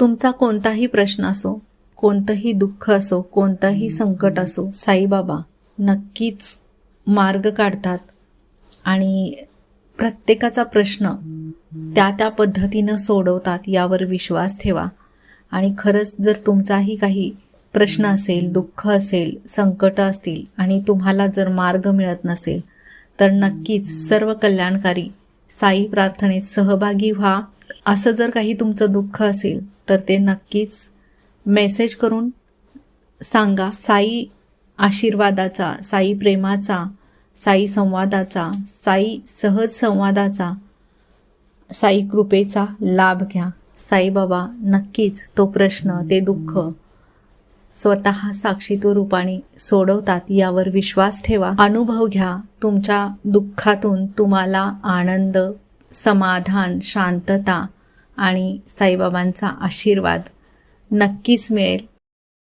तुमचा कोणताही प्रश्न असो कोणतंही दुःख असो कोणतंही संकट असो साईबाबा नक्कीच मार्ग काढतात. आणि प्रत्येकाचा प्रश्न त्या त्या पद्धतीनं सोडवतात यावर विश्वास ठेवा. आणि खरंच जर तुमचाही काही प्रश्न असेल दुःख असेल संकट असतील आणि तुम्हाला जर मार्ग मिळत नसेल तर नक्कीच सर्व कल्याणकारी साई प्रार्थनेत सहभागी व्हा. असं जर काही तुमचं दुःख असेल तर ते नक्कीच मेसेज करून सांगा. साई आशीर्वादाचा साई प्रेमाचा साई संवादाचा साई सहज संवादाचा साई कृपेचा लाभ घ्या. साईबाबा नक्कीच तो प्रश्न ते दुःख स्वतः साक्षीत्व रूपाने सोडवतात यावर विश्वास ठेवा. अनुभव घ्या. तुमच्या दुःखातून तुम्हाला आनंद समाधान शांतता आणि साईबाबांचा आशीर्वाद नक्कीच मिळेल.